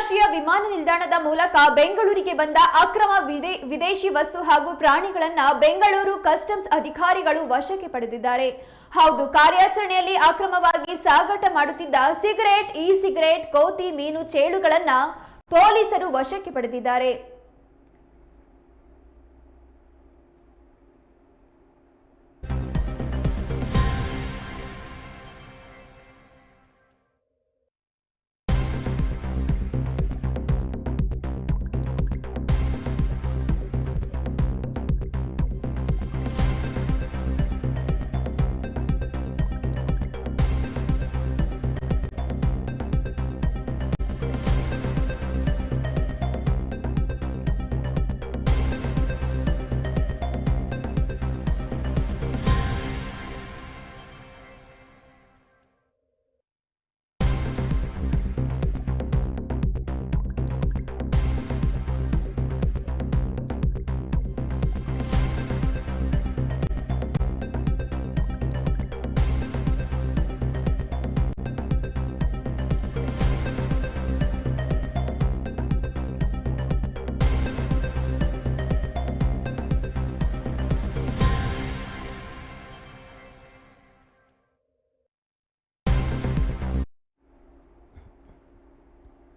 ಅಂತಾರಾಷ್ಟ್ರೀಯ ವಿಮಾನ ನಿಲ್ದಾಣದ ಮೂಲಕ ಬೆಂಗಳೂರಿಗೆ ಬಂದ ಅಕ್ರಮ ವಿದೇಶಿ ವಸ್ತು ಹಾಗೂ ಪ್ರಾಣಿಗಳನ್ನ ಬೆಂಗಳೂರು ಕಸ್ಟಮ್ಸ್ ಅಧಿಕಾರಿಗಳು ವಶಕ್ಕೆ ಪಡೆದಿದ್ದಾರೆ. ಹೌದು, ಕಾರ್ಯಾಚರಣೆಯಲ್ಲಿ ಅಕ್ರಮವಾಗಿ ಸಾಗಾಟ ಮಾಡುತ್ತಿದ್ದ ಸಿಗರೇಟ್ ಇ ಸಿಗರೇಟ್ ಕೋತಿ, ಮೀನು, ಚೇಳುಗಳನ್ನ ಪೊಲೀಸರು ವಶಕ್ಕೆ ಪಡೆದಿದ್ದಾರೆ.